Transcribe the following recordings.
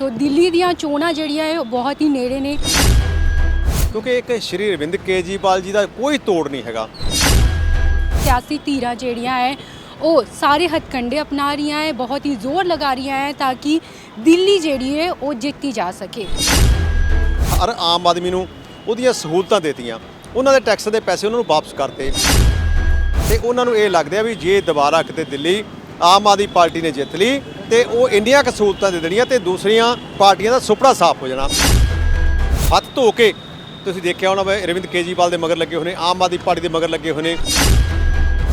ਸੋ ਦਿੱਲੀ ਦੀਆਂ ਚੋਣਾਂ ਜਿਹੜੀਆਂ ਇਹ ਬਹੁਤ ਹੀ ਨੇੜੇ ਨੇ। ਕਿਉਂਕਿ ਇੱਕ ਸ਼੍ਰੀ ਅਰਵਿੰਦ ਕੇਜੀਵਾਲ ਜੀ ਦਾ ਕੋਈ ਤੋੜ ਨਹੀਂ ਹੈਗਾ। ਸਿਆਸੀ ਧੀਰਾਂ ਜਿਹੜੀਆਂ ਹੈ ਉਹ ਸਾਰੇ ਹੱਥਕੰਡੇ ਅਪਣਾ ਰਹੀਆਂ ਹੈ ਬਹੁਤ ਹੀ ਜ਼ੋਰ ਲਗਾ ਰਹੀਆਂ ਹੈ ਤਾਂ ਕਿ ਦਿੱਲੀ ਜਿਹੜੀ ਹੈ ਉਹ ਜਿੱਤੀ ਜਾ ਸਕੇ। ਹਰ ਆਮ ਆਦਮੀ ਨੂੰ ਉਹਦੀਆਂ ਸਹੂਲਤਾਂ ਦੇਤੀਆਂ। ਉਹਨਾਂ ਦੇ ਟੈਕਸ ਦੇ ਪੈਸੇ ਉਹਨਾਂ ਨੂੰ ਵਾਪਸ ਕਰਤੇ। ਤੇ ਉਹਨਾਂ ਨੂੰ ਇਹ ਲੱਗਦਾ ਵੀ ਜੇ ਦੁਬਾਰਾ ਕਿਤੇ ਦਿੱਲੀ ਆਮ ਆਦਮੀ ਪਾਰਟੀ ਨੇ ਜਿੱਤ ਲਈ ਤੇ ਉਹ ਇੰਡੀਆ ਕ ਸਹੂਲਤਾਂ ਦੇ ਦੇਣੀਆਂ ਤੇ ਦੂਸਰੀਆਂ ਪਾਰਟੀਆਂ ਦਾ ਸੁਪੜਾ ਸਾਫ਼ ਹੋ ਜਾਣਾ। ਹੱਥ ਧੋ ਕੇ ਤੁਸੀਂ ਦੇਖਿਆ ਹੋਣਾ ਵੀ, ਅਰਵਿੰਦ ਕੇਜੀਵਾਲ ਦੇ ਮਗਰ ਲੱਗੇ ਹੋਏ ਆਮ ਆਦਮੀ ਪਾਰਟੀ ਦੇ ਮਗਰ ਲੱਗੇ ਹੋਏ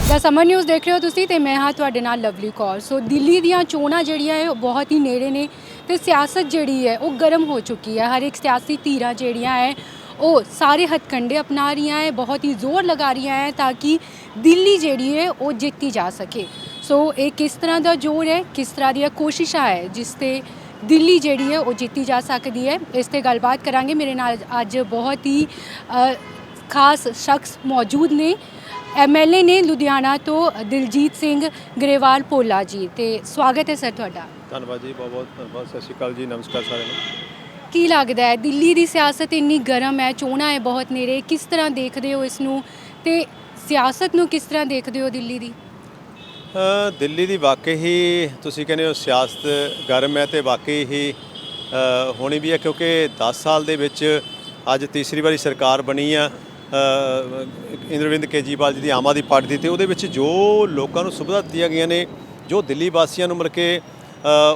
ਦਾ ਸਮਰ ਨਿਊਜ਼ ਦੇਖ ਰਹੇ ਹੋ ਤੁਸੀਂ ਤੇ ਮੈਂ ਹਾਂ ਤੁਹਾਡੇ ਨਾਲ ਲਵਲੀ ਕੌਰ। ਸੋ ਦਿੱਲੀ ਦੀਆਂ ਚੋਣਾਂ ਜਿਹੜੀਆਂ ਹੈ ਉਹ ਬਹੁਤ ਹੀ ਨੇੜੇ ਨੇ ਤੇ ਸਿਆਸਤ ਜਿਹੜੀ ਹੈ ਉਹ ਗਰਮ ਹੋ ਚੁੱਕੀ ਹੈ। ਹਰ ਇੱਕ ਸਿਆਸੀ ਧੀਰਾਂ ਜਿਹੜੀਆਂ ਹੈ, ਉਹ ਸਾਰੇ ਹੱਥਕੰਡੇ ਅਪਣਾ ਰਹੀਆਂ ਹੈ, ਬਹੁਤ ਹੀ ਜ਼ੋਰ ਲਗਾ ਰਹੀਆਂ ਹੈ ਤਾਂ ਕਿ ਦਿੱਲੀ ਜਿਹੜੀ ਹੈ ਉਹ ਜਿੱਤੀ ਜਾ ਸਕੇ। ਸੋ ਇਹ ਕਿਸ ਤਰ੍ਹਾਂ ਦਾ ਜ਼ੋਰ ਹੈ ਕਿਸ ਤਰ੍ਹਾਂ ਦੀਆਂ ਕੋਸ਼ਿਸ਼ਾਂ ਹੈ ਜਿਸ ਤੇ ਦਿੱਲੀ ਜਿਹੜੀ ਹੈ ਉਹ ਜਿੱਤੀ ਜਾ ਸਕਦੀ ਹੈ ਇਸ ਤੇ ਗੱਲਬਾਤ ਕਰਾਂਗੇ। ਮੇਰੇ ਨਾਲ ਅੱਜ ਬਹੁਤ ਹੀ ਖਾਸ ਸ਼ਖਸ ਮੌਜੂਦ ਨੇ। ਐਮਐਲਏ ਨੇ ਲੁਧਿਆਣਾ ਤੋਂ ਦਿਲਜੀਤ ਸਿੰਘ ਗਰੇਵਾਲ ਪੋਲਾ ਜੀ ਤੇ ਸਵਾਗਤ ਹੈ ਸਰ ਤੁਹਾਡਾ। ਧੰਨਵਾਦ ਜੀ ਬਹੁਤ ਬਹੁਤ ਧੰਨਵਾਦ ਸਤਿ ਸ਼੍ਰੀ ਅਕਾਲ ਜੀ ਨਮਸਕਾਰ ਸਾਰਿਆਂ ਨੂੰ। ਕੀ ਲੱਗਦਾ ਹੈ ਦਿੱਲੀ ਦੀ ਸਿਆਸਤ ਇੰਨੀ ਗਰਮ ਹੈ ਚੋਣਾਂ ਹੈ ਬਹੁਤ ਨੇੜੇ ਕਿਸ ਤਰ੍ਹਾਂ ਦੇਖਦੇ ਹੋ ਇਸ ਨੂੰ ਤੇ ਸਿਆਸਤ ਨੂੰ ਕਿਸ ਤਰ੍ਹਾਂ ਦੇਖਦੇ ਹੋ ਦਿੱਲੀ ਦੀ? ਦਿੱਲੀ ਦੀ ਵਾਕਈ ਹੀ ਤੁਸੀਂ ਕਹਿੰਦੇ ਹੋ ਸਿਆਸਤ ਗਰਮ ਹੈ ਤੇ ਵਾਕਈ ਹੀ ਹੋਣੀ ਵੀ ਹੈ ਕਿਉਂਕਿ 10 ਸਾਲ ਦੇ ਵਿੱਚ ਅੱਜ ਤੀਸਰੀ ਵਾਰੀ ਸਰਕਾਰ ਬਣੀ ਆ ਅ, ਇੰਦਰਵਿੰਦ ਕੇਜੀਵਾਲ ਜੀ ਦੀ ਆਮ ਆਦਮੀ ਪਾਰਟੀ ਦੀ ਤੇ ਉਹਦੇ ਵਿੱਚ ਜੋ ਲੋਕਾਂ ਨੂੰ ਸੁਵਿਧਾ ਦਿੱਤੀਆਂ ਗਈਆਂ ਨੇ ਜੋ ਦਿੱਲੀ ਵਾਸੀਆਂ ਨੂੰ ਮਿਲ ਕੇ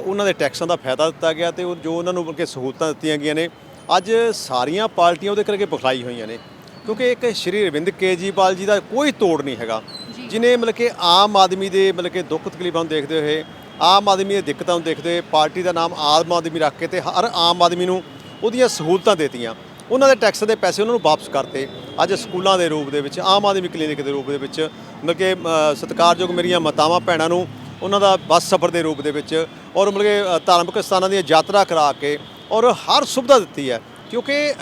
ਉਹਨਾਂ ਦੇ ਟੈਕਸਾਂ ਦਾ ਫਾਇਦਾ ਦਿੱਤਾ ਗਿਆ ਤੇ ਜੋ ਉਹਨਾਂ ਨੂੰ ਮਿਲ ਸਹੂਲਤਾਂ ਦਿੱਤੀਆਂ ਗਈਆਂ ਨੇ ਅੱਜ ਸਾਰੀਆਂ ਪਾਰਟੀਆਂ ਉਹਦੇ ਕਰਕੇ ਬਖਲਾਈ ਹੋਈਆਂ ਨੇ ਕਿਉਂਕਿ ਇੱਕ ਸ਼੍ਰੀ ਅਰਵਿੰਦ ਕੇਜੀਵਾਲ ਜੀ ਦਾ ਕੋਈ ਤੋੜ ਨਹੀਂ ਹੈਗਾ। ਜਿਨੇ ਮਤਲਬ ਕਿ ਆਮ ਆਦਮੀ ਦੇ ਮਤਲਬ ਕਿ ਦੁੱਖ ਤਕਲੀਫਾਂ ਨੂੰ ਦੇਖਦੇ ਹੋਏ, ਆਮ ਆਦਮੀ ਦੀਆਂ ਦਿੱਕਤਾਂ ਨੂੰ ਦੇਖਦੇ ਹੋਏ ਪਾਰਟੀ ਦਾ ਨਾਮ ਆਮ ਆਦਮੀ ਰੱਖ ਕੇ ਤੇ ਹਰ ਆਮ ਆਦਮੀ ਨੂੰ ਉਹਦੀਆਂ ਸਹੂਲਤਾਂ ਦੇਤੀਆਂ। ਉਹਨਾਂ ਦੇ ਟੈਕਸ ਦੇ ਪੈਸੇ ਉਹਨਾਂ ਨੂੰ ਵਾਪਸ ਕਰਤੇ। ਅੱਜ ਸਕੂਲਾਂ ਦੇ ਰੂਪ ਦੇ ਵਿੱਚ, ਆਮ ਆਦਮੀ ਕਲੀਨਿਕ ਦੇ ਰੂਪ ਦੇ ਵਿੱਚ, ਮਤਲਬ ਕਿ ਸਤਿਕਾਰਯੋਗ ਮੇਰੀਆਂ ਮਾਤਾਵਾਂ, ਭੈਣਾਂ ਨੂੰ ਉਹਨਾਂ ਦਾ ਬੱਸ ਸਫ਼ਰ ਦੇ ਰੂਪ ਦੇ ਵਿੱਚ ਔਰ ਮਤਲਬ ਕਿ ਧਾਰਮਿਕ ਸਥਾਨਾਂ ਦੀਆਂ ਯਾਤਰਾ ਕਰਾ ਕੇ ਔਰ ਹਰ ਸੁਵਿਧਾ ਦਿੱਤੀ ਹੈ। ਕਿਉਂਕਿ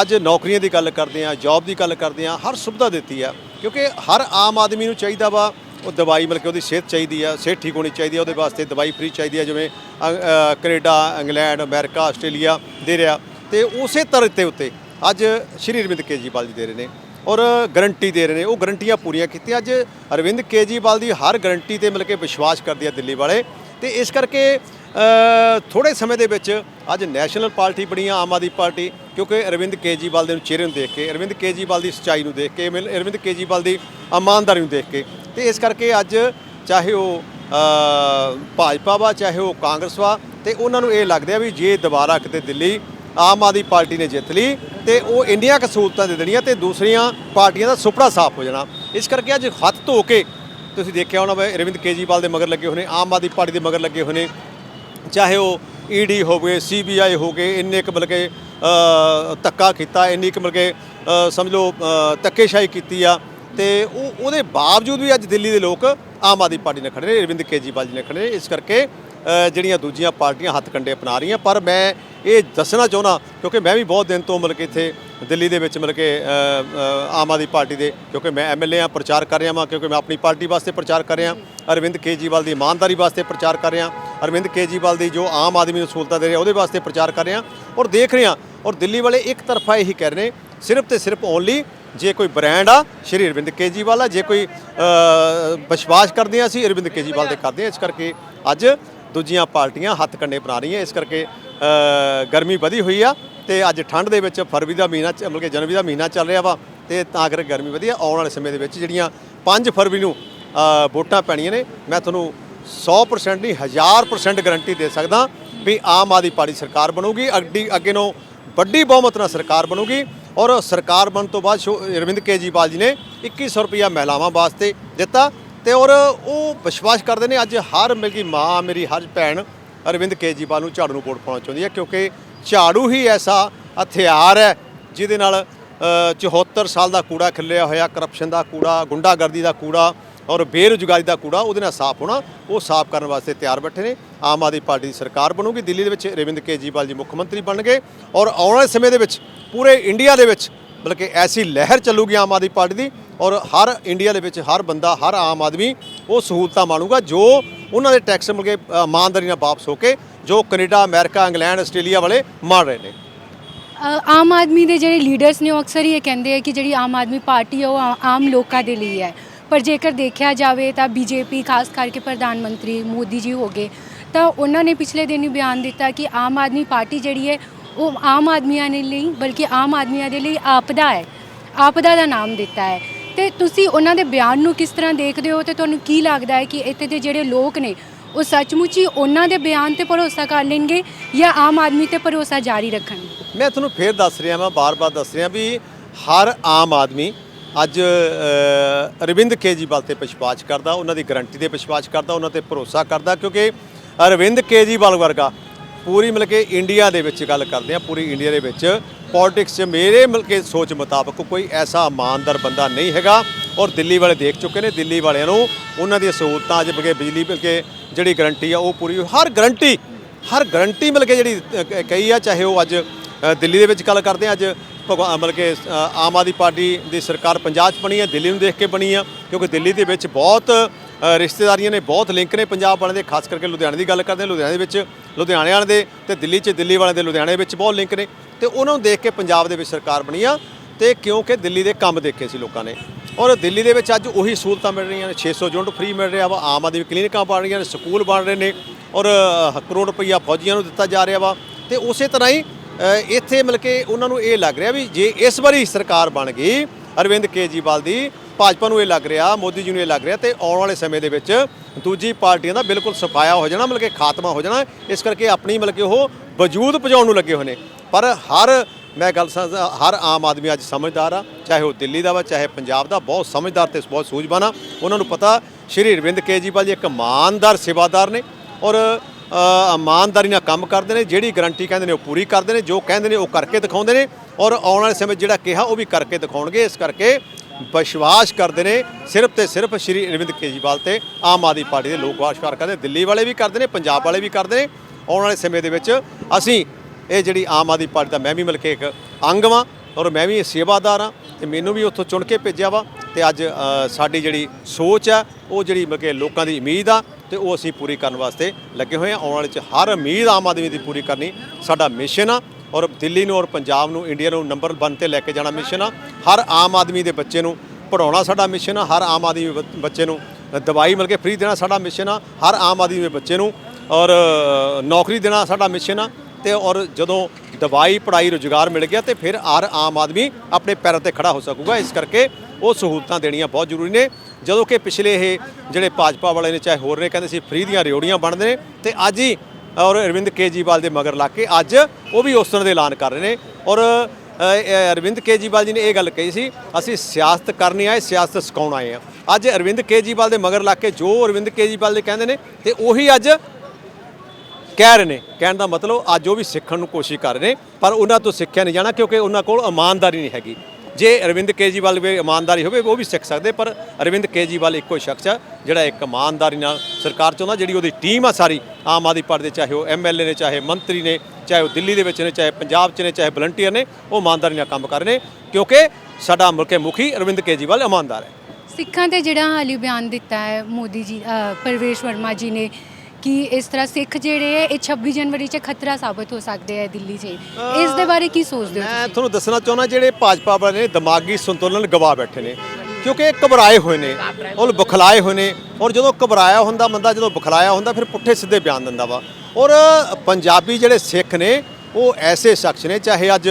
ਅੱਜ ਨੌਕਰੀਆਂ ਦੀ ਗੱਲ ਕਰਦੇ ਆ ਜੌਬ ਦੀ ਗੱਲ ਕਰਦੇ ਆ ਹਰ ਸੁਵਿਧਾ ਦਿੱਤੀ ਆ ਕਿਉਂਕਿ ਹਰ ਆਮ ਆਦਮੀ ਨੂੰ ਚਾਹੀਦਾ ਵਾ ਉਹ ਦਵਾਈ ਮਿਲ ਕੇ ਉਹਦੀ ਸਿਹਤ ਚਾਹੀਦੀ ਆ ਸਿਹਤ ਠੀਕ ਹੋਣੀ ਚਾਹੀਦੀ ਆ ਉਹਦੇ ਵਾਸਤੇ ਦਵਾਈ ਫ੍ਰੀ ਚਾਹੀਦੀ ਆ ਜਿਵੇਂ ਅ, ਅ, ਕੈਨੇਡਾ ਇੰਗਲੈਂਡ ਅਮਰੀਕਾ ਆਸਟ੍ਰੇਲੀਆ ਦੇ ਰਿਹਾ। ਤੇ ਉਸੇ ਤਰ੍ਹਾਂ ਦੇ ਉੱਤੇ ਅੱਜ ਸ਼੍ਰੀ ਅਰਵਿੰਦ ਕੇਜੀਵਾਲ ਜੀ ਦੇ ਰਹੇ ਨੇ ਔਰ ਗਰੰਟੀ ਦੇ ਰਹੇ ਨੇ। ਉਹ ਗਰੰਟੀਆਂ ਪੂਰੀਆਂ ਕੀਤੀਆਂ। ਅੱਜ ਅਰਵਿੰਦ ਕੇਜੀਵਾਲ ਦੀ ਹਰ ਗਰੰਟੀ ਤੇ ਮਿਲ ਕੇ ਵਿਸ਼ਵਾਸ ਕਰਦੇ ਆ ਦਿੱਲੀ ਵਾਲੇ। ਤੇ ਇਸ ਕਰਕੇ ਥੋੜੇ ਸਮੇਂ ਦੇ ਵਿੱਚ ਅੱਜ ਨੈਸ਼ਨਲ ਪਾਰਟੀ ਬਣੀ ਆ ਆਮ ਆਦਮੀ ਪਾਰਟੀ, ਕਿਉਂਕਿ ਅਰਵਿੰਦ ਕੇਜੀਵਾਲ ਦੇ ਨੂੰ ਚਿਹਰੇ ਨੂੰ ਦੇਖ ਕੇ, ਅਰਵਿੰਦ ਕੇਜੀਵਾਲ ਦੀ ਸੱਚਾਈ ਨੂੰ ਦੇਖ ਕੇ ਅਰਵਿੰਦ ਕੇਜੀਵਾਲ ਦੀ ਇਮਾਨਦਾਰੀ ਨੂੰ ਦੇਖ ਕੇ, ਤੇ ਇਸ ਕਰਕੇ ਅੱਜ ਚਾਹੇ ਉਹ ਭਾਜਪਾ ਵਾ, ਚਾਹੇ ਉਹ ਕਾਂਗਰਸ ਵਾ, ਤੇ ਉਹਨਾਂ ਨੂੰ ਇਹ ਲੱਗਦਾ ਵੀ ਜੇ ਦੁਬਾਰਾ ਕਿਤੇ ਦਿੱਲੀ ਆਮ ਆਦਮੀ ਪਾਰਟੀ ਨੇ ਜਿੱਤ ਲਈ, ਤੇ ਉਹ ਇੰਡੀਆ ਕ ਸਹੂਲਤਾਂ ਦੇ ਦੇਣੀਆਂ ਤੇ ਦੂਸਰੀਆਂ ਪਾਰਟੀਆਂ ਦਾ ਸੁਪੜਾ ਸਾਫ਼ ਹੋ ਜਾਣਾ। ਇਸ ਕਰਕੇ ਅੱਜ ਹੱਥ ਧੋ ਕੇ ਤੁਸੀਂ ਦੇਖਿਆ ਹੋਣਾ ਵੀ, ਅਰਵਿੰਦ ਕੇਜੀਵਾਲ ਦੇ ਮਗਰ ਲੱਗੇ ਹੋਏ ਨੇ, ਆਮ ਆਦਮੀ ਪਾਰਟੀ ਦੇ ਮਗਰ ਲੱਗੇ ਹੋਏ ਨੇ, ਚਾਹੇ ਉਹ ਈਡੀ ਹੋਵੇ ਸੀਬੀਆਈ ਹੋਵੇ ਇੰਨੇ ਕੁ ਮਤਲਬ ਕਿ ਧੱਕਾ ਕੀਤਾ ਇੰਨੀ ਕੁ ਮਤਲਬ ਕਿ ਸਮਝ ਲਓ ਅ, ਧੱਕੇਸ਼ਾਹੀ ਕੀਤੀ ਆ। ਤੇ ਉਹ ਉਹਦੇ ਬਾਵਜੂਦ ਵੀ ਅੱਜ ਦਿੱਲੀ ਦੇ ਲੋਕ ਆਮ ਆਦਮੀ ਪਾਰਟੀ ਨਾਲ ਖੜੇ ਨੇ ਅਰਵਿੰਦ ਕੇਜੀਵਾਲ ਜੀ ਨਾਲ ਖੜੇ ਨੇ। ਇਸ ਕਰਕੇ ਜਿਹੜੀਆਂ ਦੂਜੀਆਂ ਪਾਰਟੀਆਂ ਹੱਥ ਕੰਡੇ ਅਪਣਾ ਰਹੀਆਂ। ਪਰ ਮੈਂ ਇਹ ਦੱਸਣਾ ਚਾਹੁੰਦਾ, ਕਿਉਂਕਿ ਮੈਂ ਵੀ ਬਹੁਤ ਦਿਨ ਤੋਂ ਮਤਲਬ ਕਿ ਇੱਥੇ ਦਿੱਲੀ ਦੇ ਵਿੱਚ ਮਤਲਬ ਕਿ ਆਮ ਆਦਮੀ ਪਾਰਟੀ ਦੇ, ਕਿਉਂਕਿ ਮੈਂ ਐਮਐਲਏ ਆ ਪ੍ਰਚਾਰ ਕਰ ਰਿਹਾ ਹਾਂ ਕਿਉਂਕਿ ਮੈਂ ਆਪਣੀ ਪਾਰਟੀ ਵਾਸਤੇ ਪ੍ਰਚਾਰ ਕਰ ਰਿਹਾ। ਅਰਵਿੰਦ ਕੇਜੀਵਾਲ ਦੀ ਇਮਾਨਦਾਰੀ ਵਾਸਤੇ ਪ੍ਰਚਾਰ ਕਰ ਰਿਹਾ। ਅਰਵਿੰਦ ਕੇਜੀਵਾਲ ਦੀ ਜੋ ਆਮ ਆਦਮੀ ਨੂੰ ਸਹੂਲਤਾਂ ਦੇ ਰਿਹਾ, ਉਹਦੇ ਵਾਸਤੇ ਪ੍ਰਚਾਰ ਕਰ ਰਿਹਾ। ਔਰ ਦੇਖ ਰਿਹਾ, ਔਰ ਦਿੱਲੀ ਵਾਲੇ ਇੱਕ ਤਰਫਾ ਇਹੀ ਕਹਿ ਰਹੇ ਨੇ, ਸਿਰਫ ਤੇ ਸਿਰਫ ਓਨਲੀ ਜੇ ਕੋਈ ਬ੍ਰਾਂਡ ਆ, ਸ਼੍ਰੀ ਅਰਵਿੰਦ ਕੇਜੀਵਾਲ ਆ, ਜੇ ਕੋਈ ਵਿਸ਼ਵਾਸ ਕਰਦੇ ਆ ਅਸੀਂ ਅਰਵਿੰਦ ਕੇਜੀਵਾਲ ਦੇ ਕਰਦੇ ਆ। ਇਸ ਕਰਕੇ ਅੱਜ ਦੂਜੀਆਂ ਪਾਰਟੀਆਂ ਹੱਥ ਕੰਡੇ ਬਣਾ ਰਹੀਆਂ, ਇਸ ਕਰਕੇ ਗਰਮੀ ਵਧੀ ਹੋਈ ਆ ਤੇ ਅੱਜ ਠੰਡ ਦੇ ਵਿੱਚ ਫਰਵਰੀ ਦਾ ਮਹੀਨਾ ਚ- ਮਤਲਬ ਕਿ ਜਨਵਰੀ ਦਾ ਮਹੀਨਾ ਚੱਲ ਰਿਹਾ ਵਾ ਤੇ ਤਾਂ ਕਰਕੇ ਗਰਮੀ ਵਧੀ ਆ। ਆਉਣ ਵਾਲੇ ਸਮੇਂ ਦੇ ਵਿੱਚ ਜਿਹੜੀਆਂ 5 ਫਰਵਰੀ ਨੂੰ ਵੋਟਾਂ ਪੈਣੀਆਂ ਨੇ, ਮੈਂ ਤੁਹਾਨੂੰ 100% ਨਹੀਂ 1000% ਗਾਰੰਟੀ ਦੇ ਸਕਦਾ ਵੀ ਆਮ ਆਦਮੀ ਪਾਰਟੀ ਸਰਕਾਰ ਬਣੂਗੀ, ਅੱਡੀ, ਅੱਗੇ ਨੂੰ ਵੱਡੀ ਬਹੁਮਤ ਨਾਲ ਸਰਕਾਰ ਬਣੂਗੀ ਔਰ ਸਰਕਾਰ ਬਣਨ ਤੋਂ ਬਾਅਦ ਸ਼ੋ- ਅਰਵਿੰਦ ਕੇਜੀਵਾਲ ਜੀ ਨੇ 2100 ਰੁਪਇਆ ਮਹਿਲਾਵਾਂ ਵਾਸਤੇ ਦਿੱਤਾ। ਤੇ ਔਰ ਉਹ ਵਿਸ਼ਵਾਸ ਕਰਦੇ ਨੇ ਅੱਜ ਹਰ ਮੇਰੀ ਮਾਂ ਮੇਰੀ ਹਰ ਭੈਣ ਅਰਵਿੰਦ ਕੇਜੀਵਾਲ ਨੂੰ ਝਾੜੂ ਨੂੰ ਵੋਟ ਪਾਉਣਾ ਚਾਹੁੰਦੀ ਹੈ ਕਿਉਂਕਿ ਝਾੜੂ ਹੀ ਐਸਾ ਹਥਿਆਰ ਹੈ ਜਿਹਦੇ ਨਾਲ ਅ, 74 ਸਾਲ ਦਾ ਕੂੜਾ ਖਿਲਿਆ ਹੋਇਆ ਕਰਪਸ਼ਨ ਦਾ ਕੂੜਾ ਗੁੰਡਾਗਰਦੀ ਦਾ ਕੂੜਾ ਔਰ ਬੇਰੁਜ਼ਗਾਰੀ ਦਾ ਕੂੜਾ ਉਹਦੇ ਨਾਲ ਸਾਫ਼ ਹੋਣਾ ਉਹ ਸਾਫ਼ ਕਰਨ ਵਾਸਤੇ ਤਿਆਰ ਬੈਠੇ ਨੇ। ਆਮ ਆਦਮੀ ਪਾਰਟੀ ਦੀ ਸਰਕਾਰ ਬਣੂਗੀ ਦਿੱਲੀ ਦੇ ਵਿੱਚ ਅਰਵਿੰਦ ਕੇਜੀਵਾਲ ਜੀ ਮੁੱਖ ਮੰਤਰੀ ਬਣਨਗੇ ਔਰ ਆਉਣ ਵਾਲੇ ਸਮੇਂ ਦੇ ਵਿੱਚ ਪੂਰੇ ਇੰਡੀਆ ਦੇ ਵਿੱਚ ਬਲਕਿ ਐਸੀ ਲਹਿਰ ਚੱਲੂਗੀ ਆਮ ਆਦਮੀ ਪਾਰਟੀ ਦੀ ਔਰ ਹਰ ਇੰਡੀਆ ਦੇ ਵਿੱਚ ਹਰ ਬੰਦਾ, ਹਰ ਆਮ ਆਦਮੀ ਉਹ ਸਹੂਲਤਾਂ ਮਾਣੂਗਾ ਜੋ ਉਹਨਾਂ ਦੇ ਟੈਕਸ ਮਿਲ ਕੇ ਇਮਾਨਦਾਰੀ ਨਾਲ ਵਾਪਸ ਹੋ ਕੇ ਜੋ ਕੈਨੇਡਾ, ਅਮਰੀਕਾ, ਇੰਗਲੈਂਡ, ਆਸਟ੍ਰੇਲੀਆ ਵਾਲੇ ਮਾਣ ਰਹੇ ਨੇ। ਆਮ ਆਦਮੀ ਦੇ ਜਿਹੜੇ ਲੀਡਰਸ ਨੇ ਉਹ ਅਕਸਰ ਹੀ ਇਹ ਕਹਿੰਦੇ ਆ ਕਿ ਜਿਹੜੀ ਆਮ ਆਦਮੀ ਪਾਰਟੀ ਹੈ ਉਹ ਆ- ਆਮ ਲੋਕਾਂ ਦੇ ਲਈ ਹੈ। ਪਰ ਜੇਕਰ ਦੇਖਿਆ ਜਾਵੇ ਤਾਂ ਬੀਜੇਪੀ, ਖਾਸ ਕਰਕੇ ਪ੍ਰਧਾਨ ਮੰਤਰੀ ਮੋਦੀ ਜੀ ਹੋ ਗਏ, ਤਾਂ ਉਹਨਾਂ ਨੇ ਪਿਛਲੇ ਦਿਨ ਹੀ ਬਿਆਨ ਦਿੱਤਾ ਕਿ ਆਮ ਆਦਮੀ ਪਾਰਟੀ ਜਿਹੜੀ ਹੈ ਉਹ ਆਮ ਆਦਮੀਆਂ ਦੇ ਲਈ, ਬਲਕਿ ਆਮ ਆਦਮੀਆਂ ਦੇ ਲਈ ਆਪਦਾ ਹੈ। ਆਪਦਾ ਦਾ ਨਾਮ ਦਿੱਤਾ ਹੈ। ਤੇ ਤੁਸੀਂ ਉਹਨਾਂ ਦੇ ਬਿਆਨ ਨੂੰ ਕਿਸ ਤਰ੍ਹਾਂ ਦੇਖਦੇ ਹੋ ਤੇ ਤੁਹਾਨੂੰ ਕੀ ਲੱਗਦਾ ਹੈ ਕਿ ਇੱਥੇ ਦੇ ਜਿਹੜੇ ਲੋਕ ਨੇ, ਉਹ ਸੱਚਮੁੱਚ ਹੀ ਉਹਨਾਂ ਦੇ ਬਿਆਨ ਤੇ ਭਰੋਸਾ ਕਰ ਲੈਣਗੇ ਜਾਂ ਆਮ ਆਦਮੀ ਤੇ ਭਰੋਸਾ ਜਾਰੀ ਰੱਖਣਗੇ? ਮੈਂ ਤੁਹਾਨੂੰ ਫੇਰ ਦੱਸ ਰਿਹਾ ਮੈਂ ਬਾਰ-ਬਾਰ ਦੱਸ ਰਿਹਾ ਵੀ ਹਰ ਆਮ ਆਦਮੀ ਅੱਜ ਅਰਵਿੰਦ ਕੇਜਰੀਵਾਲ ਤੇ ਵਿਸ਼ਵਾਸ ਕਰਦਾ, ਉਹਨਾਂ ਦੀ ਗਾਰੰਟੀ ਤੇ ਵਿਸ਼ਵਾਸ ਕਰਦਾ, ਉਹਨਾਂ ਤੇ ਭਰੋਸਾ ਕਰਦਾ, ਕਿਉਂਕਿ ਅਰਵਿੰਦ ਕੇਜਰੀਵਾਲ ਵਰਗਾ ਪੂਰੀ ਮਿਲ ਕੇ ਇੰਡੀਆ ਦੇ ਵਿੱਚ ਗੱਲ ਕਰਦੇ ਆ ਪੂਰੀ ਇੰਡੀਆ ਦੇ ਵਿੱਚ। ਪੋਲਿਟਿਕਸ 'ਚ ਮੇਰੇ ਮਿਲ ਕੇ ਸੋਚ ਮੁਤਾਬਕ ਕੋਈ ਐਸਾ ਇਮਾਨਦਾਰ ਬੰਦਾ ਨਹੀਂ ਹੈਗਾ। ਔਰ ਦਿੱਲੀ ਵਾਲੇ ਦੇਖ ਚੁੱਕੇ ਨੇ, ਦਿੱਲੀ ਵਾਲਿਆਂ ਨੂੰ ਉਹਨਾਂ ਦੀਆਂ ਸਹੂਲਤਾਂ ਅੱਜ ਬਗੇ ਬਿਜਲੀ ਮਿਲ ਕੇ ਜਿਹੜੀ ਗਰੰਟੀ ਆ, ਉਹ ਪੂਰੀ ਹਰ ਗਰੰਟੀ ਹਰ ਗਰੰਟੀ ਮਿਲ ਕੇ ਜਿਹੜੀ ਕਹੀ ਆ, ਚਾਹੇ ਉਹ ਅੱਜ ਦਿੱਲੀ ਦੇ ਵਿੱਚ ਗੱਲ ਕਰਦੇ ਆ ਅੱਜ ਭਗਵਾ- ਮਤਲਬ ਕਿ ਆਮ ਆਦਮੀ ਪਾਰਟੀ ਦੀ ਸਰਕਾਰ ਪੰਜਾਬ 'ਚ ਬਣੀ ਹੈ ਦਿੱਲੀ ਨੂੰ ਦੇਖ ਕੇ ਬਣੀ ਆ, ਕਿਉਂਕਿ ਦਿੱਲੀ ਦੇ ਵਿੱਚ ਬਹੁਤ ਰਿਸ਼ਤੇਦਾਰੀਆਂ ਨੇ ਬਹੁਤ ਲਿੰਕ ਨੇ ਪੰਜਾਬ ਵਾਲਿਆਂ ਦੇ, ਖਾਸ ਕਰਕੇ ਲੁਧਿਆਣੇ ਦੀ ਗੱਲ ਕਰਦੇ ਹਾਂ। ਲੁਧਿਆਣੇ ਦੇ ਵਿੱਚ, ਲੁਧਿਆਣੇ ਵਾਲਿਆਂ ਦੇ ਤੇ ਦਿੱਲੀ 'ਚ, ਦਿੱਲੀ ਵਾਲਿਆਂ ਦੇ ਲੁਧਿਆਣੇ ਵਿੱਚ ਬਹੁਤ ਲਿੰਕ ਨੇ। ਤੇ ਉਹਨਾਂ ਨੂੰ ਦੇਖ ਕੇ ਪੰਜਾਬ ਦੇ ਵਿੱਚ ਸਰਕਾਰ ਬਣੀ ਆ ਤੇ ਕਿਉਂਕਿ ਦਿੱਲੀ ਦੇ ਕੰਮ ਦੇਖੇ ਸੀ ਲੋਕਾਂ ਨੇ। ਔਰ ਦਿੱਲੀ ਦੇ ਵਿੱਚ ਅੱਜ ਉਹੀ ਸਹੂਲਤਾਂ ਮਿਲ ਰਹੀਆਂ ਨੇ 600 ਯੂਨਿਟ ਫ੍ਰੀ ਮਿਲ ਰਿਹਾ ਵਾ, ਆਮ ਆਦਮੀ ਕਲੀਨਿਕਾਂ ਬਣ ਰਹੀਆਂ ਨੇ, ਸਕੂਲ ਬਣ ਰਹੇ ਨੇ ਔਰ ਕਰੋੜ ਰੁਪਈਆ ਫੌਜੀਆਂ ਨੂੰ ਦਿੱਤਾ ਜਾ ਰਿਹਾ ਵਾ। ਤੇ ਉਸੇ ਤਰ੍ਹਾਂ ਹੀ ਇੱਥੇ ਮਿਲ ਕੇ ਉਹਨਾਂ ਨੂੰ ਇਹ ਲੱਗ ਰਿਹਾ ਵੀ ਜੇ ਇਸ ਵਾਰੀ ਸਰਕਾਰ ਬਣ ਗਈ, ਅਰਵਿੰਦ ਕੇਜਰੀਵਾਲ ਦੀ ਭਾਜਪਾ ਨੂੰ ਇਹ ਲੱਗ ਰਿਹਾ, ਮੋਦੀ ਜੀ ਨੂੰ ਇਹ ਲੱਗ ਰਿਹਾ ਤੇ ਆਉਣ ਵਾਲੇ ਸਮੇਂ ਦੇ ਵਿੱਚ ਦੂਜੀ ਪਾਰਟੀਆਂ ਦਾ ਬਿਲਕੁਲ ਸਫਾਇਆ ਹੋ ਜਾਣਾ, ਮਤਲਬ ਕਿ ਖਾਤਮਾ ਹੋ ਜਾਣਾ। ਇਸ ਕਰਕੇ ਆਪਣੀ ਮਤਲਬ ਕਿ ਉਹ ਵਜੂਦ ਪਜਾਉਣ ਨੂੰ ਲੱਗੇ ਹੋਏ ਨੇ। ਪਰ ਹਰ, ਮੈਂ ਗੱਲ ਸਮਝਦਾ ਹਰ ਆਮ ਆਦਮੀ ਅੱਜ ਸਮਝਦਾਰ ਆ, ਚਾਹੇ ਉਹ ਦਿੱਲੀ ਦਾ ਵਾ, ਚਾਹੇ ਪੰਜਾਬ ਦਾ, ਬਹੁਤ ਸਮਝਦਾਰ ਤੇ ਬਹੁਤ ਸੂਝਵਾਨ ਆ। ਉਹਨਾਂ ਨੂੰ ਪਤਾ, ਸ਼੍ਰੀ ਅਰਵਿੰਦ ਕੇਜਰੀਵਾਲ ਜੀ ਇੱਕ ਇਮਾਨਦਾਰ ਸੇਵਾਦਾਰ ਨੇ ਔਰ ਇਮਾਨਦਾਰੀ ਨਾਲ ਕੰਮ ਕਰਦੇ ਨੇ, ਜਿਹੜੀ ਗਰੰਟੀ ਕਹਿੰਦੇ ਨੇ ਉਹ ਪੂਰੀ ਕਰਦੇ ਨੇ, ਜੋ ਕਹਿੰਦੇ ਨੇ ਉਹ ਕਰਕੇ ਦਿਖਾਉਂਦੇ ਨੇ ਔਰ ਆਉਣ ਵਾਲੇ ਸਮੇਂ ਜਿਹੜਾ ਕਿਹਾ ਉਹ ਵੀ ਕਰਕੇ ਦਿਖਾਉਣਗੇ। ਇਸ ਕਰਕੇ ਵਿਸ਼ਵਾਸ ਕਰਦੇ ਨੇ, ਸਿਰਫ ਤੇ ਸਿਰਫ ਸ਼੍ਰੀ ਅਰਵਿੰਦ ਕੇਜਰੀਵਾਲ ਤੇ ਆਮ ਆਦਮੀ ਪਾਰਟੀ ਦੇ ਲੋਕ ਵਿਸ਼ਵਾਸ ਕਰਦੇ ਦਿੱਲੀ ਵਾਲੇ ਵੀ ਕਰਦੇ ਨੇ, ਪੰਜਾਬ ਵਾਲੇ ਵੀ ਕਰਦੇ ਨੇ। ਆਉਣ ਵਾਲੇ ਸਮੇਂ ਦੇ ਵਿੱਚ ਅਸੀਂ ਇਹ ਜਿਹੜੀ ਆਮ ਆਦਮੀ ਪਾਰਟੀ ਦਾ ਮੈਂ ਵੀ ਮਿਲ ਕੇ ਇੱਕ ਅੰਗ ਵਾਂ ਔਰ ਮੈਂ ਵੀ ਸੇਵਾਦਾਰ ਹਾਂ ਤੇ ਮੈਨੂੰ ਵੀ ਉੱਥੋਂ ਚੁਣ ਕੇ ਭੇਜਿਆ ਵਾ ਤੇ ਅੱਜ ਸਾਡੀ ਜਿਹੜੀ ਸੋਚ ਆ, ਉਹ ਜਿਹੜੀ ਮਤਲਬ ਕਿ ਲੋਕਾਂ ਦੀ ਉਮੀਦ ਆ ਤੇ ਉਹ ਅਸੀਂ ਪੂਰੀ ਕਰਨ ਵਾਸਤੇ ਲੱਗੇ ਹੋਏ ਆ। ਆਉਣ ਵਾਲੇ ਚ ਹਰ ਉਮੀਦ ਆਮ ਆਦਮੀ ਦੀ ਪੂਰੀ ਕਰਨੀ ਸਾਡਾ ਮਿਸ਼ਨ ਆ ਔਰ ਦਿੱਲੀ ਨੂੰ ਔਰ ਪੰਜਾਬ ਨੂੰ, ਇੰਡੀਆ ਨੂੰ ਨੰਬਰ 1 ਤੇ ਲੈ ਕੇ ਜਾਣਾ ਮਿਸ਼ਨ ਆ। ਹਰ ਆਮ ਆਦਮੀ ਦੇ ਬੱਚੇ ਨੂੰ ਪੜਾਉਣਾ ਸਾਡਾ ਮਿਸ਼ਨ ਆ, ਹਰ ਆਮ ਆਦਮੀ ਬੱਚੇ ਨੂੰ ਦਵਾਈ ਮਿਲ ਕੇ ਫ੍ਰੀ ਦੇਣਾ ਸਾਡਾ ਮਿਸ਼ਨ ਆ, ਹਰ ਆਮ ਆਦਮੀ ਦੇ ਬੱਚੇ ਨੂੰ ਔਰ ਨੌਕਰੀ ਦੇਣਾ ਸਾਡਾ ਮਿਸ਼ਨ ਆ ਤੇ ਔਰ ਜਦੋਂ ਦਵਾਈ ਪੜਾਈ ਰੁਜ਼ਗਾਰ ਮਿਲ ਗਿਆ ਤੇ ਫਿਰ ਹਰ ਆਮ ਆਦਮੀ ਆਪਣੇ ਪੈਰਾਂ ਤੇ ਖੜਾ ਹੋ ਸਕੂਗਾ। ਇਸ ਕਰਕੇ ਉਹ ਸਹੂਲਤਾਂ ਦੇਣੀਆਂ ਬਹੁਤ ਜ਼ਰੂਰੀ ਨੇ। ਜਦੋਂ ਕਿ ਪਿਛਲੇ ਇਹ ਜਿਹੜੇ ਭਾਜਪਾ ਵਾਲੇ ਨੇ, ਚਾਹੇ ਹੋਰ ਨੇ, ਕਹਿੰਦੇ ਸੀ ਫ੍ਰੀ ਦੀਆਂ ਰਿਓੜੀਆਂ ਬਣਦੇ ਨੇ ਤੇ ਅੱਜ ਹੀ ਔਰ ਅਰਵਿੰਦ ਕੇਜਰੀਵਾਲ ਦੇ ਮਗਰ ਲੱਗ ਕੇ ਅੱਜ ਉਹ ਵੀ ਉਸ ਤਰ੍ਹਾਂ ਦੇ ਐਲਾਨ ਕਰ ਰਹੇ ਨੇ। ਔਰ ਅਰਵਿੰਦ ਕੇਜਰੀਵਾਲ ਜੀ ਨੇ ਇਹ ਗੱਲ ਕਹੀ ਸੀ, ਅਸੀਂ ਸਿਆਸਤ ਕਰਨੀ ਆਏ, ਸਿਆਸਤ ਸਿਖਾਉਣ ਆਏ ਆ। ਅੱਜ ਅਰਵਿੰਦ ਕੇਜਰੀਵਾਲ ਦੇ ਮਗਰ ਲੱਗ ਕੇ ਜੋ ਅਰਵਿੰਦ ਕੇਜਰੀਵਾਲ ਦੇ ਕਹਿੰਦੇ ਨੇ, ਤੇ ਉਹੀ ਅੱਜ ਕਹਿ ਰਹੇ ਨੇ। ਕਹਿਣ ਦਾ ਮਤਲਬ ਅੱਜ ਉਹ ਵੀ ਸਿੱਖਣ ਨੂੰ ਕੋਸ਼ਿਸ਼ ਕਰ ਰਹੇ ਨੇ, ਪਰ ਉਹਨਾਂ ਤੋਂ ਸਿੱਖਿਆ ਨਹੀਂ ਜਾਣਾ ਕਿਉਂਕਿ ਉਹਨਾਂ ਕੋਲ ਇਮਾਨਦਾਰੀ ਨਹੀਂ ਹੈਗੀ। ਜੇ ਅਰਵਿੰਦ ਕੇਜਰੀਵਾਲ ਵੀ ਇਮਾਨਦਾਰੀ ਹੋਵੇ, ਉਹ ਵੀ ਸਿੱਖ ਸਕਦੇ, ਪਰ ਅਰਵਿੰਦ ਕੇਜਰੀਵਾਲ ਇੱਕੋ ਹੀ ਸ਼ਖਸ ਆ, ਜਿਹੜਾ ਇੱਕ ਇਮਾਨਦਾਰੀ ਨਾਲ ਸਰਕਾਰ ਚਾਹੁੰਦਾ ਜਿਹੜੀ ਉਹਦੀ ਟੀਮ ਆ ਸਾਰੀ, ਆਮ ਆਦਮੀ ਪਾਰਟੀ ਦੇ, ਚਾਹੇ ਉਹ ਐਮਐਲਏ ਨੇ, ਚਾਹੇ ਮੰਤਰੀ ਨੇ, ਚਾਹੇ ਉਹ ਦਿੱਲੀ ਦੇ ਵਿੱਚ ਨੇ, ਚਾਹੇ ਪੰਜਾਬ 'ਚ ਨੇ, ਚਾਹੇ ਵਲੰਟੀਅਰ ਨੇ, ਉਹ ਇਮਾਨਦਾਰੀ ਨਾਲ ਕੰਮ ਕਰ ਰਹੇ ਨੇ, ਕਿਉਂਕਿ ਸਾਡਾ ਮੁਲਕੇ ਮੁਖੀ ਅਰਵਿੰਦ ਕੇਜਰੀਵਾਲ ਇਮਾਨਦਾਰ ਹੈ। ਸਿੱਖਾਂ ਤੇ ਜਿਹੜਾ ਹਾਲੀ ਬਿਆਨ ਦਿੱਤਾ ਹੈ ਮੋਦੀ ਜੀ ਪਰਵੇਸ਼ ਵਰਮਾ ਜੀ ਨੇ ਕਿ ਇਸ ਤਰ੍ਹਾਂ ਸਿੱਖ ਜਿਹੜੇ ਹੈ ਇਹ 26 ਜਨਵਰੀ 'ਚ ਖਤਰਾ ਸਾਬਤ ਹੋ ਸਕਦੇ ਹੈ ਦਿੱਲੀ 'ਚ। ਇਸ ਦੇ ਬਾਰੇ ਕੀ ਸੋਚਦੇ ਹੋ ਮੈਂ ਤੁਹਾਨੂੰ ਦੱਸਣਾ ਚਾਹੁੰਦਾ ਜਿਹੜੇ ਭਾਜਪਾ ਵਾਲੇ ਨੇ ਦਿਮਾਗੀ ਸੰਤੁਲਨ ਗਵਾ ਬੈਠੇ ਨੇ ਕਿਉਂਕਿ ਇਹ ਘਬਰਾਏ ਹੋਏ ਨੇ ਔਰ ਬੁਖਲਾਏ ਹੋਏ ਨੇ ਔਰ ਜਦੋਂ ਘਬਰਾਇਆ ਹੁੰਦਾ ਬੰਦਾ ਜਦੋਂ ਬੁਖਲਾਇਆ ਹੁੰਦਾ ਫਿਰ ਪੁੱਠੇ ਸਿੱਧੇ ਬਿਆਨ ਦਿੰਦਾ ਵਾ। ਔਰ ਪੰਜਾਬੀ ਜਿਹੜੇ ਸਿੱਖ ਨੇ ਉਹ ਐਸੇ ਸ਼ਖਸ ਨੇ ਚਾਹੇ ਅੱਜ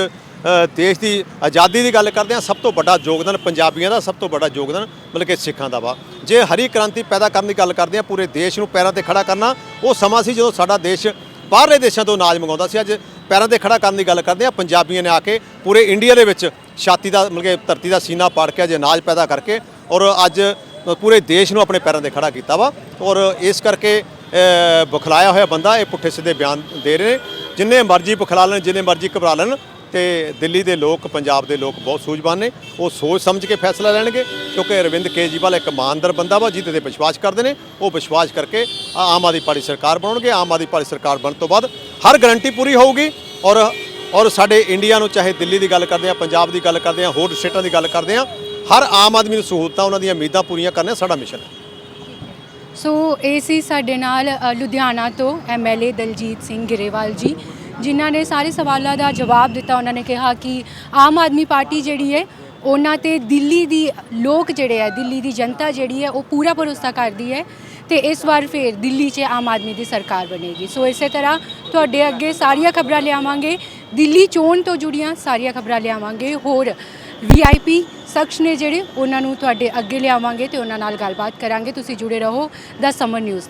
ਦੇਸ਼ ਦੀ ਆਜ਼ਾਦੀ ਦੀ ਗੱਲ ਕਰਦੇ ਆ ਸਭ ਤੋਂ ਵੱਡਾ ਯੋਗਦਾਨ ਪੰਜਾਬੀਆਂ ਦਾ ਸਭ ਤੋਂ ਵੱਡਾ ਯੋਗਦਾਨ ਮਤਲਬ ਕਿ ਸਿੱਖਾਂ ਦਾ ਵਾ। ਜੇ ਹਰੀ ਕ੍ਰਾਂਤੀ ਪੈਦਾ ਕਰਨ ਦੀ ਗੱਲ ਕਰਦੇ ਆ ਪੂਰੇ ਦੇਸ਼ ਨੂੰ ਪੈਰਾਂ ਤੇ ਖੜਾ ਕਰਨਾ ਉਹ ਸਮਾਂ ਸੀ ਜਦੋਂ ਸਾਡਾ ਦੇਸ਼ ਬਾਹਰਲੇ ਦੇਸ਼ਾਂ ਤੋਂ ਅਨਾਜ ਮੰਗਾਉਂਦਾ ਸੀ। ਅੱਜ ਪੈਰਾਂ ਤੇ ਖੜਾ ਕਰਨ ਦੀ ਗੱਲ ਕਰਦੇ ਆ ਪੰਜਾਬੀਆਂ ਨੇ ਆ ਕੇ ਪੂਰੇ ਇੰਡੀਆ ਦੇ ਵਿੱਚ ਛਾਤੀ ਦਾ ਮਤਲਬ ਕਿ ਧਰਤੀ ਦਾ ਸੀਨਾ ਪਾੜ ਕੇ ਅੱਜ ਅਨਾਜ ਪੈਦਾ ਕਰਕੇ ਔਰ ਅੱਜ ਪੂਰੇ ਦੇਸ਼ ਨੂੰ ਆਪਣੇ ਪੈਰਾਂ ਤੇ ਖੜਾ ਕੀਤਾ ਵਾ। ਔਰ ਇਸ ਕਰਕੇ ਅ, ਬੁਖਲਾਇਆ ਹੋਇਆ ਬੰਦਾ ਇਹ ਪੁੱਠੇ ਸਿੱਧੇ ਬਿਆਨ ਦੇ ਰਹੇ ਨੇ। ਜਿੰਨੇ ਮਰਜ਼ੀ ਬੁਖਲਾ ਲੈਣ ਜਿੰਨੇ ਮਰਜ਼ੀ ਘਬਰਾ ਲੈਣ ਤੇ ਦਿੱਲੀ ਦੇ ਲੋਕ, ਪੰਜਾਬ ਦੇ ਲੋਕ ਬਹੁਤ ਸੂਝਵਾਨ ਨੇ। ਉਹ ਸੋਚ ਸਮਝ ਕੇ ਫੈਸਲਾ ਲੈਣਗੇ, ਕਿਉਂਕਿ ਅਰਵਿੰਦ ਕੇਜਰੀਵਾਲ ਇੱਕ ਇਮਾਨਦਾਰ ਬੰਦਾ ਵਾ, ਜਿਹਦੇ ਤੇ ਵਿਸ਼ਵਾਸ ਕਰਦੇ ਨੇ। ਉਹ ਵਿਸ਼ਵਾਸ ਕਰਕੇ ਆਮ ਆਦਮੀ ਪਾਰਟੀ ਸਰਕਾਰ ਬਣਾਉਣਗੇ। ਆਮ ਆਦਮੀ ਪਾਰਟੀ ਸਰਕਾਰ ਬਣਨ ਤੋਂ ਬਾਅਦ ਹਰ ਗਰੰਟੀ ਪੂਰੀ ਹੋਊਗੀ ਔਰ ਔਰ ਸਾਡੇ ਇੰਡੀਆ ਨੂੰ, ਚਾਹੇ ਦਿੱਲੀ ਦੀ ਗੱਲ ਕਰਦੇ ਆ ਪੰਜਾਬ ਦੀ ਗੱਲ ਕਰਦੇ ਆ ਹੋਰ ਸਟੇਟਾਂ ਦੀ ਗੱਲ ਕਰਦੇ ਆ ਹਰ ਆਮ ਆਦਮੀ ਨੂੰ ਸਹੂਲਤਾਂ ਉਹਨਾਂ ਦੀਆਂ ਉਮੀਦਾਂ ਪੂਰੀਆਂ ਕਰਨਾ ਸਾਡਾ ਮਿਸ਼ਨ ਹੈ। ਸੋ, ਇਹ ਸੀ ਸਾਡੇ ਨਾਲ ਲੁਧਿਆਣਾ ਤੋਂ ਐਮਐਲਏ ਦਲਜੀਤ ਸਿੰਘ ਗਰੇਵਾਲ ਜੀ। ਜਿਨ੍ਹਾਂ ਨੇ ਸਾਰੇ ਸਵਾਲਾਂ ਦਾ ਜਵਾਬ ਦਿੱਤਾ, ਉਹਨਾਂ ਨੇ ਕਿਹਾ ਕਿ ਆਮ ਆਦਮੀ ਪਾਰਟੀ ਜਿਹੜੀ ਹੈ, ਉਹਨਾਂ ਤੇ ਦਿੱਲੀ ਦੀ ਲੋਕ ਜਿਹੜੇ ਹੈ ਦਿੱਲੀ ਦੀ ਜਨਤਾ ਜਿਹੜੀ ਹੈ, ਉਹ ਪੂਰਾ ਭਰੋਸਾ ਕਰਦੀ ਹੈ ਤੇ ਇਸ ਵਾਰ ਫੇਰ ਦਿੱਲੀ 'ਚ ਆਮ ਆਦਮੀ ਦੀ ਸਰਕਾਰ ਬਣੇਗੀ। ਸੋ ਇਸੇ ਤਰ੍ਹਾਂ ਤੁਹਾਡੇ ਅੱਗੇ ਸਾਰੀਆਂ ਖਬਰਾਂ ਲਿਆਵਾਂਗੇ। ਦਿੱਲੀ ਚੋਣ ਤੋਂ ਜੁੜੀਆਂ ਸਾਰੀਆਂ ਖਬਰਾਂ ਲਿਆਵਾਂਗੇ। ਹੋਰ ਵੀਆਈਪੀ ਸ਼ਖਸ ਨੇ ਜਿਹੜੇ, ਉਹਨਾਂ ਨੂੰ ਤੁਹਾਡੇ ਅੱਗੇ ਲਿਆਵਾਂਗੇ ਤੇ ਉਹਨਾਂ ਨਾਲ ਗੱਲਬਾਤ ਕਰਾਂਗੇ। ਤੁਸੀਂ ਜੁੜੇ ਰਹੋ ਦਾ ਸਮਰ ਨਿਊਜ਼